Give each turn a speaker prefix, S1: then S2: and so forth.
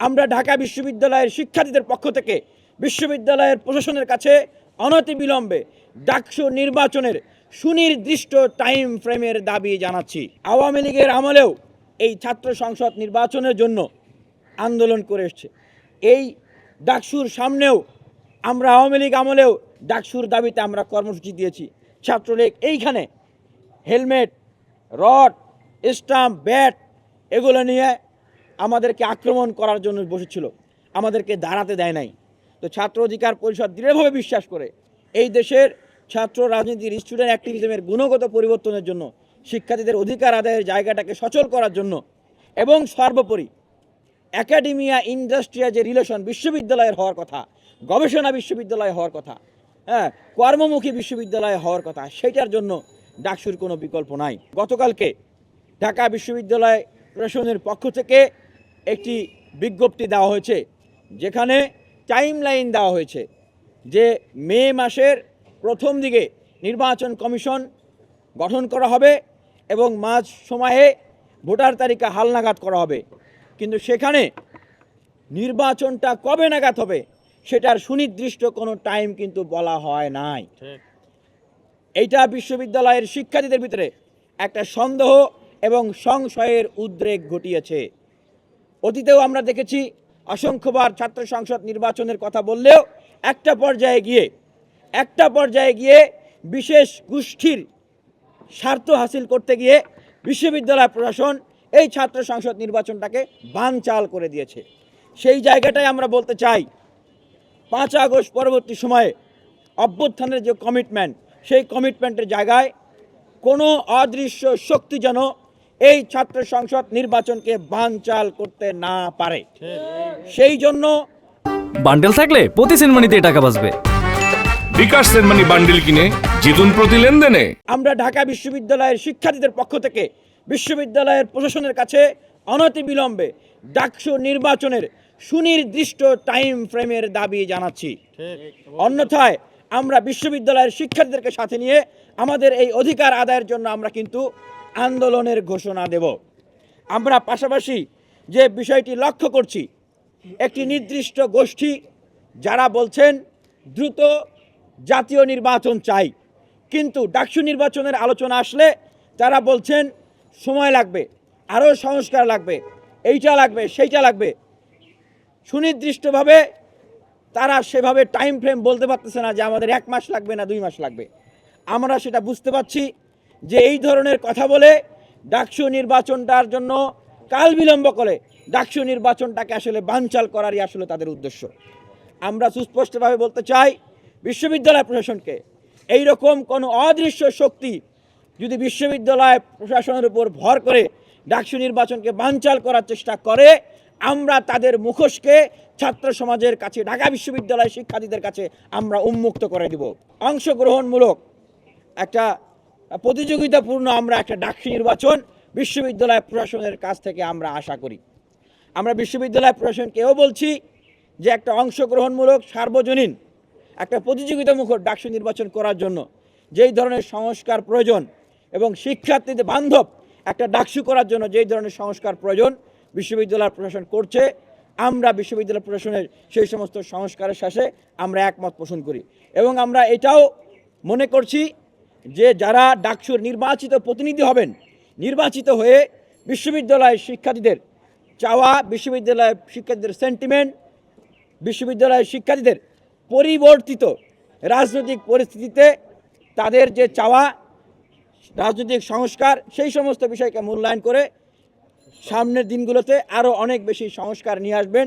S1: আমরা ঢাকা বিশ্ববিদ্যালয়ের শিক্ষার্থীদের পক্ষ থেকে বিশ্ববিদ্যালয়ের প্রশাসনের কাছে অনতিবিলম্বে ডাকসু নির্বাচনের সুনির্দিষ্ট টাইম ফ্রেমের দাবি জানাচ্ছি। আওয়ামী লীগের আমলেও এই ছাত্র সংসদ নির্বাচনের জন্য আন্দোলন করে এসছে। এই ডাকসুর সামনেও আমরা আওয়ামী লীগ আমলেও ডাকসুর দাবিতে আমরা কর্মসূচি দিয়েছি। ছাত্রলীগ এইখানে হেলমেট, রড, স্টাম্প, ব্যাট এগুলো নিয়ে আমাদেরকে আক্রমণ করার জন্য বসেছিল, আমাদেরকে দাঁড়াতে দেয় নাই। তো ছাত্র অধিকার পরিষদ দৃঢ়ভাবে বিশ্বাস করে, এই দেশের ছাত্র রাজনীতির স্টুডেন্ট অ্যাক্টিভিজমের গুণগত পরিবর্তনের জন্য, শিক্ষার্থীদের অধিকার আদায়ের জায়গাটাকে সচল করার জন্য এবং সর্বোপরি অ্যাকাডেমিয়া ইন্ডাস্ট্রিয়া যে রিলেশন বিশ্ববিদ্যালয়ের হওয়ার কথা, গবেষণা বিশ্ববিদ্যালয় হওয়ার কথা হ্যাঁ কর্মমুখী বিশ্ববিদ্যালয় হওয়ার কথা সেটার জন্য ডাকসুর কোনো বিকল্প নাই। গতকালকে ঢাকা বিশ্ববিদ্যালয় প্রশাসনের পক্ষ থেকে একটি বিজ্ঞপ্তি দেওয়া হয়েছে যেখানে টাইম লাইন দেওয়া হয়েছে যে মে মাসের প্রথম দিকে নির্বাচন কমিশন গঠন করা হবে এবং মাঝ সময়ে ভোটার তালিকা হালনাগাদ করা হবে। কিন্তু সেখানে নির্বাচনটা কবে নাগাদ হবে সেটার সুনির্দিষ্ট কোনো টাইম কিন্তু বলা হয় নাই। এইটা বিশ্ববিদ্যালয়ের শিক্ষার্থীদের ভিতরে একটা সন্দেহ এবং সংশয়ের উদ্রেক ঘটিয়েছে। অতীতেও আমরা দেখেছি অসংখ্যবার ছাত্র সংসদ নির্বাচনের কথা বললেও একটা পর্যায়ে গিয়ে, একটা পর্যায়ে গিয়ে বিশেষ গোষ্ঠীর স্বার্থ হাসিল করতে গিয়ে বিশ্ববিদ্যালয় প্রশাসন এই ছাত্র সংসদ নির্বাচনটাকে বানচাল করে দিয়েছে। সেই জায়গাটাই আমরা বলতে চাই, পাঁচ আগস্ট পরবর্তী সময়ে অভ্যুত্থানের যে কমিটমেন্ট সেই কমিটমেন্টের জায়গায় কোনো অদৃশ্য শক্তি যেন এই ছাত্র সংসদ নির্বাচনকে বানচাল করতে না পারে। সেই জন্য
S2: বান্ডেল থাকলে প্রতি সেনমানিতে টাকা বাঁচবে।
S3: বিকাশ সেনমানি বান্ডিল কিনে জিতুন প্রতি লেনদেনে।
S1: আমরা ঢাকা বিশ্ববিদ্যালয়ের শিক্ষার্থীদের পক্ষ থেকে বিশ্ববিদ্যালয়ের প্রশাসনের কাছে অনতিবিলম্বে ডাকসু নির্বাচনের সুনির্দিষ্ট টাইম ফ্রেমের দাবি জানাচ্ছি। অন্যথায় আমরা বিশ্ববিদ্যালয়ের শিক্ষার্থীদেরকে সাথে নিয়ে আমাদের এই অধিকার আদায়ের জন্য আমরা কিন্তু আন্দোলনের ঘোষণা দেব। আমরা পাশাপাশি যে বিষয়টি লক্ষ্য করছি, একটি নির্দিষ্ট গোষ্ঠী যারা বলছেন দ্রুত জাতীয় নির্বাচন চাই, কিন্তু ডাকসু নির্বাচনের আলোচনা আসলে তারা বলছেন সময় লাগবে, আরও সংস্কার লাগবে, এইটা লাগবে, সেইটা লাগবে। সুনির্দিষ্টভাবে তারা সেভাবে টাইম ফ্রেম বলতে পারতেছে না যে আমাদের এক মাস লাগবে না দুই মাস লাগবে। আমরা সেটা বুঝতে পারছি যে এই ধরনের কথা বলে ডাকসু নির্বাচনটার জন্য কাল বিলম্ব করে, ডাকসু নির্বাচনটাকে আসলে বানচাল করারই আসলে তাদের উদ্দেশ্য। আমরা সুস্পষ্টভাবে বলতে চাই, বিশ্ববিদ্যালয় প্রশাসনকে এই রকম কোনো অদৃশ্য শক্তি যদি বিশ্ববিদ্যালয় প্রশাসনের উপর ভর করে ডাকসু নির্বাচনকে বানচাল করার চেষ্টা করে, আমরা তাদের মুখোশকে ছাত্র সমাজের কাছে, ঢাকা বিশ্ববিদ্যালয় শিক্ষার্থীদের কাছে আমরা উন্মুক্ত করে দিব। অংশগ্রহণমূলক একটা প্রতিযোগিতাপূর্ণ আমরা একটা ডাকসু নির্বাচন বিশ্ববিদ্যালয় প্রশাসনের কাছ থেকে আমরা আশা করি। আমরা বিশ্ববিদ্যালয় প্রশাসনকেও বলছি যে একটা অংশগ্রহণমূলক, সার্বজনীন একটা প্রতিযোগিতামুখর ডাকসু নির্বাচন করার জন্য যেই ধরনের সংস্কার প্রয়োজন এবং শিক্ষার্থীদের বান্ধব একটা ডাকসু করার জন্য যেই ধরনের সংস্কার প্রয়োজন বিশ্ববিদ্যালয় প্রশাসন করছে, আমরা বিশ্ববিদ্যালয় প্রশাসনের সেই সমস্ত সংস্কারের শেষে আমরা একমত পোষণ করি। এবং আমরা এটাও মনে করছি যে যারা ডাকসুর নির্বাচিত প্রতিনিধি হবেন, নির্বাচিত হয়ে বিশ্ববিদ্যালয়ের শিক্ষার্থীদের চাওয়া, বিশ্ববিদ্যালয়ের শিক্ষার্থীদের সেন্টিমেন্ট বিশ্ববিদ্যালয়ের শিক্ষার্থীদের পরিবর্তিত রাজনৈতিক পরিস্থিতিতে তাদের যে চাওয়া, রাজনৈতিক সংস্কার, সেই সমস্ত বিষয়কে মূল্যায়ন করে সামনের দিনগুলোতে আরও অনেক বেশি সংস্কার নিয়ে আসবেন।